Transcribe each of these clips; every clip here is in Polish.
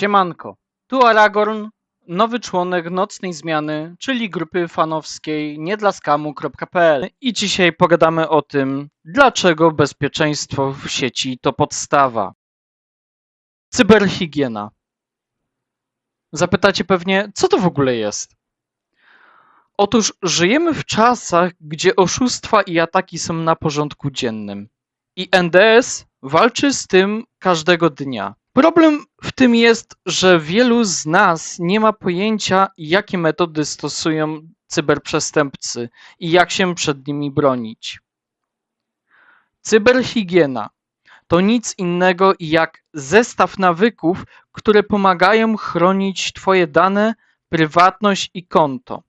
Siemanko, tu Aragorn, nowy członek Nocnej Zmiany, czyli grupy fanowskiej niedlaskamu.pl i dzisiaj pogadamy o tym, dlaczego bezpieczeństwo w sieci to podstawa. Cyberhigiena. Zapytacie pewnie, co to w ogóle jest? Otóż żyjemy w czasach, gdzie oszustwa i ataki są na porządku dziennym. I NDS walczy z tym każdego dnia. Problem w tym jest, że wielu z nas nie ma pojęcia, jakie metody stosują cyberprzestępcy i jak się przed nimi bronić. Cyberhigiena to nic innego jak zestaw nawyków, które pomagają chronić Twoje dane, prywatność i konto.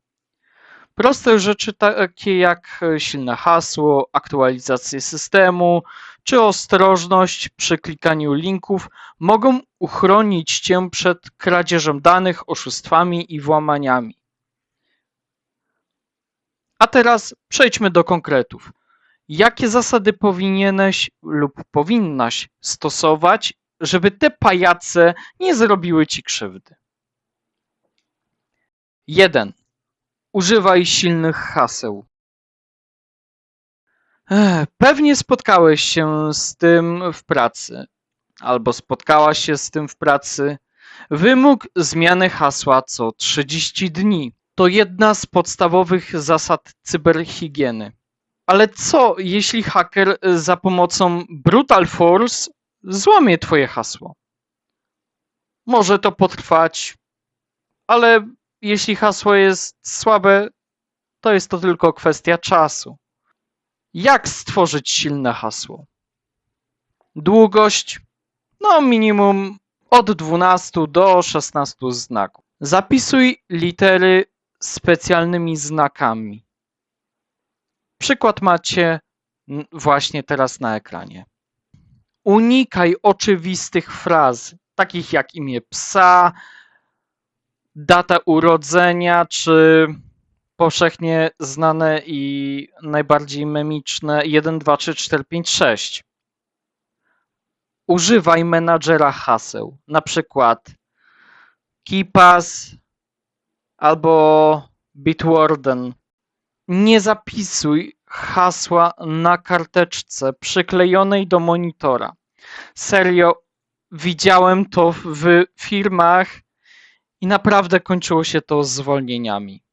Proste rzeczy takie jak e, silne hasło, aktualizację systemu czy ostrożność przy klikaniu linków mogą uchronić Cię przed kradzieżą danych, oszustwami i włamaniami. A teraz przejdźmy do konkretów. Jakie zasady powinieneś lub powinnaś stosować, żeby te pajace nie zrobiły Ci krzywdy? 1. Używaj silnych haseł. Pewnie spotkałeś się z tym w pracy, albo spotkałaś się z tym w pracy. Wymóg zmiany hasła co 30 dni to jedna z podstawowych zasad cyberhigieny. Ale co, jeśli haker za pomocą brutal force złamie twoje hasło? Może to potrwać, ale jeśli hasło jest słabe, to jest to tylko kwestia czasu. Jak stworzyć silne hasło? Długość? No, minimum od 12 do 16 znaków. Zapisuj litery specjalnymi znakami. Przykład macie właśnie teraz na ekranie. Unikaj oczywistych fraz, takich jak imię psa, data urodzenia, czy powszechnie znane i najbardziej memiczne 1, 2, 3, 4, 5, 6. Używaj menadżera haseł, na przykład KeePass albo Bitwarden. Nie zapisuj hasła na karteczce przyklejonej do monitora. Serio, widziałem to w firmach i naprawdę kończyło się to zwolnieniami,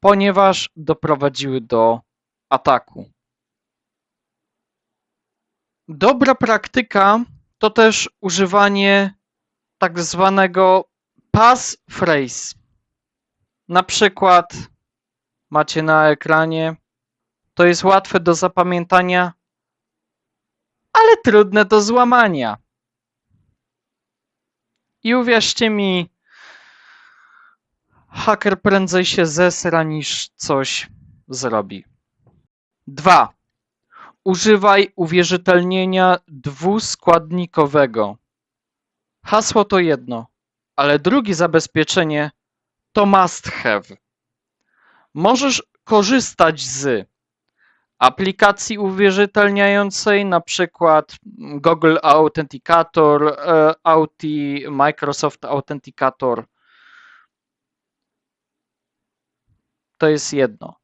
ponieważ doprowadziły do ataku. Dobra praktyka to też używanie tak zwanego passphrase. Na przykład macie na ekranie, to jest łatwe do zapamiętania, ale trudne do złamania. I uwierzcie mi, haker prędzej się zesra niż coś zrobi. 2. Używaj uwierzytelnienia dwuskładnikowego. Hasło to jedno, ale drugie zabezpieczenie to must have. Możesz korzystać z aplikacji uwierzytelniającej, na przykład Google Authenticator, e, Auti, Microsoft Authenticator. To jest jedno.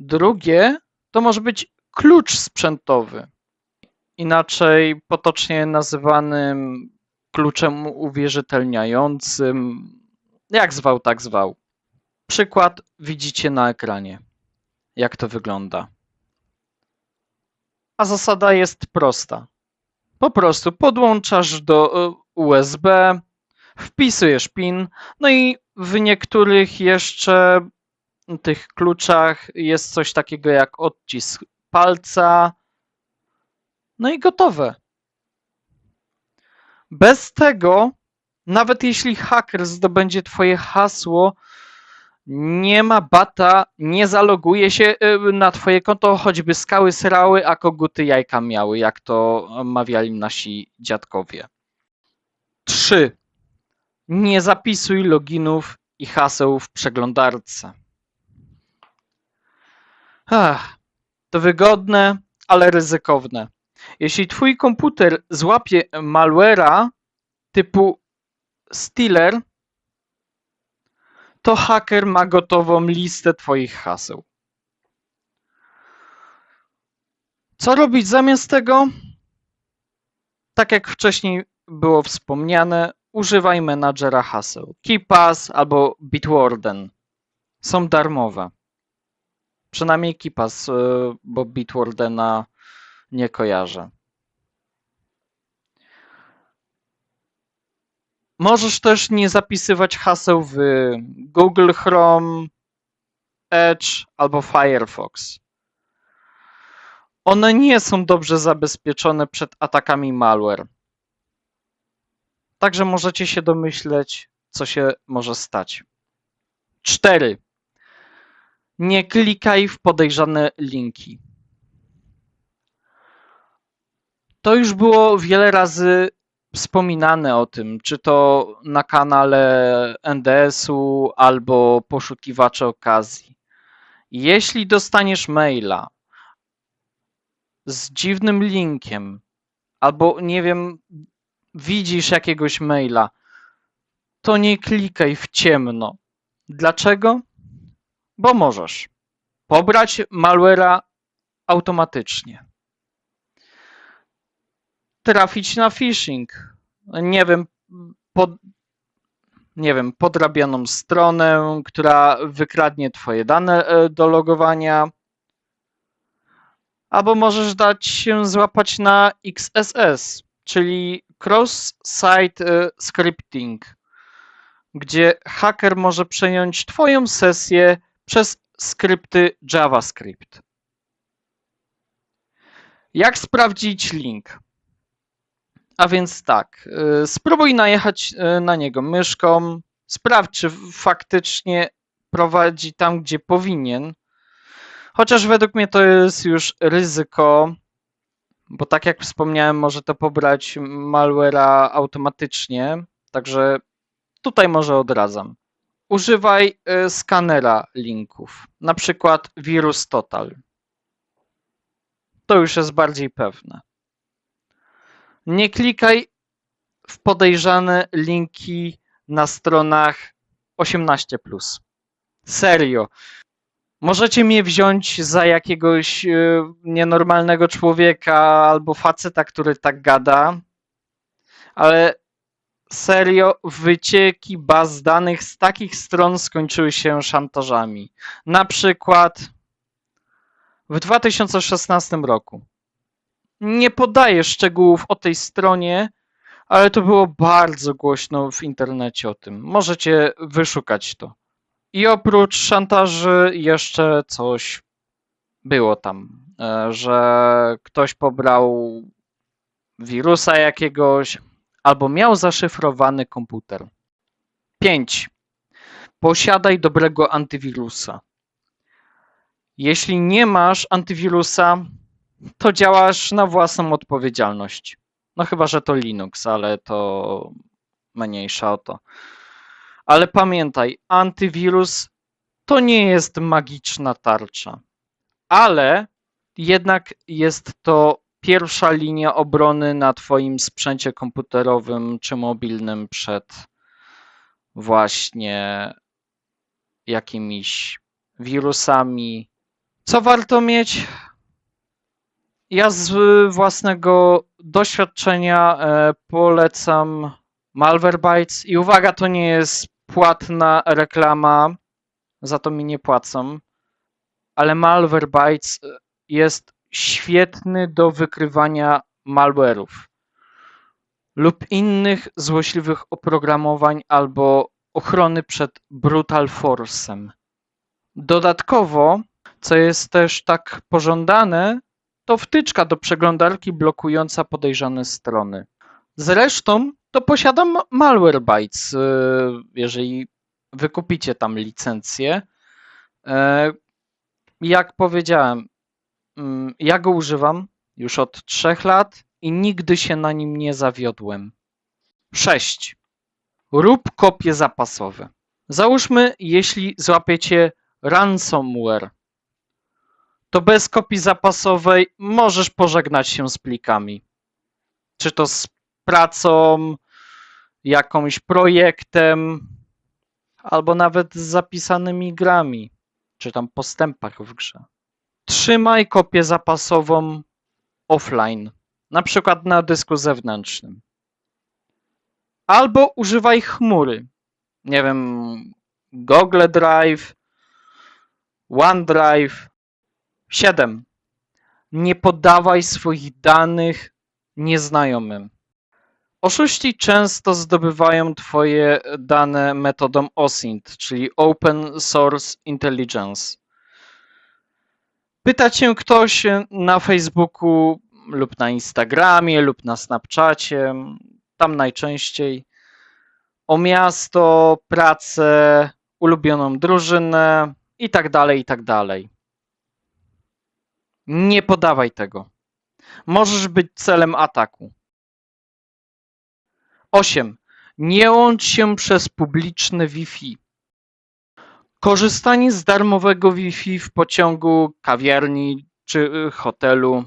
Drugie to może być klucz sprzętowy, inaczej potocznie nazywanym kluczem uwierzytelniającym. Jak zwał, tak zwał. Przykład widzicie na ekranie, jak to wygląda. A zasada jest prosta. Po prostu podłączasz do e, USB, wpisujesz PIN, no i w niektórych jeszcze tych kluczach jest coś takiego jak odcisk palca. No i gotowe. Bez tego, nawet jeśli haker zdobędzie Twoje hasło, nie ma bata, nie zaloguje się y, na twoje konto, choćby skały srały, a koguty jajka miały, jak to mawiali nasi dziadkowie. 3. Nie zapisuj loginów i haseł w przeglądarce. Ach, to wygodne, ale ryzykowne. Jeśli twój komputer złapie malware'a, typu Stealer, to haker ma gotową listę Twoich haseł. Co robić zamiast tego? Tak jak wcześniej było wspomniane, używaj menadżera haseł. KeePass albo Bitwarden. Są darmowe. Przynajmniej KeePass, y, bo Bitwardena nie kojarzę. Możesz też nie zapisywać haseł w Google Chrome, Edge albo Firefox. One nie są dobrze zabezpieczone przed atakami malware. Także możecie się domyśleć, co się może stać. 4. Nie klikaj w podejrzane linki. To już było wiele razy wspominane o tym, czy to na kanale NDS-u albo poszukiwacze okazji. Jeśli dostaniesz maila z dziwnym linkiem, albo nie wiem, widzisz jakiegoś maila, to nie klikaj w ciemno. Dlaczego? Bo możesz pobrać malware'a automatycznie. Trafić na phishing. Nie wiem, pod, nie wiem, podrabianą stronę, która wykradnie twoje dane e, do logowania. Albo możesz dać się złapać na XSS, czyli Cross-Site e, Scripting, gdzie haker może przejąć Twoją sesję przez skrypty JavaScript. Jak sprawdzić link? A więc tak, y, spróbuj najechać y, na niego myszką, sprawdź, czy faktycznie prowadzi tam, gdzie powinien. Chociaż według mnie to jest już ryzyko, bo tak jak wspomniałem, może to pobrać malware'a automatycznie, także tutaj może odradzam. Używaj y, skanera linków, na przykład Virus Total. To już jest bardziej pewne. Nie klikaj w podejrzane linki na stronach 18. Serio. Możecie mnie wziąć za jakiegoś y, nienormalnego człowieka albo faceta, który tak gada, ale serio, wycieki baz danych z takich stron skończyły się szantażami. Na przykład w 2016 roku. Nie podaję szczegółów o tej stronie, ale to było bardzo głośno w internecie o tym. Możecie wyszukać to. I oprócz szantaży jeszcze coś było tam, e, że ktoś pobrał wirusa jakiegoś albo miał zaszyfrowany komputer. 5. Posiadaj dobrego antywirusa. Jeśli nie masz antywirusa, to działasz na własną odpowiedzialność. No chyba, że to Linux, ale to mniejsza o to. Ale pamiętaj, antywirus to nie jest magiczna tarcza, ale jednak jest to pierwsza linia obrony na Twoim sprzęcie komputerowym czy mobilnym przed właśnie jakimiś wirusami. Co warto mieć? Ja z własnego doświadczenia e, polecam Malwarebytes i uwaga, to nie jest płatna reklama, za to mi nie płacą, ale Malwarebytes e, jest świetny do wykrywania malware'ów lub innych złośliwych oprogramowań albo ochrony przed brutal force'em. Dodatkowo, co jest też tak pożądane, to wtyczka do przeglądarki blokująca podejrzane strony. Zresztą to posiadam Malwarebytes, y, jeżeli wykupicie tam licencję. E, jak powiedziałem, ja go używam już od trzech lat i nigdy się na nim nie zawiodłem. 6. Rób kopie zapasowe. Załóżmy, jeśli złapiecie ransomware, to bez kopii zapasowej możesz pożegnać się z plikami. Czy to z pracą, jakimś projektem, albo nawet z zapisanymi grami, czy tam postępach w grze. Trzymaj kopię zapasową offline, na przykład na dysku zewnętrznym. Albo używaj chmury. Nie wiem, Google Drive, OneDrive. 7. Nie podawaj swoich danych nieznajomym. Oszuści często zdobywają Twoje dane metodą OSINT, czyli Open Source Intelligence. Pyta Cię ktoś na Facebooku lub na Instagramie lub na Snapchacie, tam najczęściej, o miasto, pracę, ulubioną drużynę i tak dalej, i tak dalej. Nie podawaj tego. Możesz być celem ataku. 8. Nie łącz się przez publiczne Wi-Fi. Korzystanie z darmowego Wi-Fi w pociągu, kawiarni czy y, hotelu.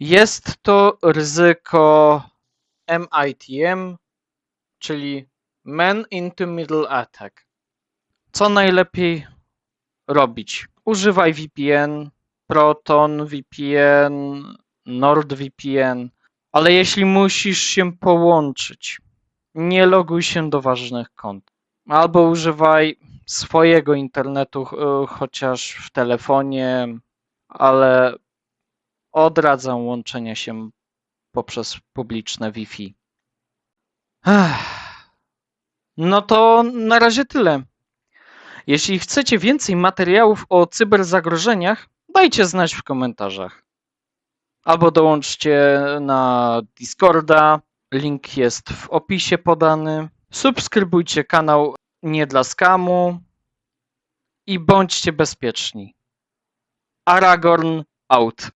Jest to ryzyko MITM, czyli Man into Middle Attack. Co najlepiej robić? Używaj VPN, Proton VPN, NordVPN, ale jeśli musisz się połączyć, nie loguj się do ważnych kont. Albo używaj swojego internetu, ch- chociaż w telefonie, ale odradzam łączenia się poprzez publiczne Wi-Fi. No to na razie tyle. Jeśli chcecie więcej materiałów o cyberzagrożeniach, dajcie znać w komentarzach. Albo dołączcie na Discorda, link jest w opisie podany. Subskrybujcie kanał Nie dla skamu i bądźcie bezpieczni. Aragorn out.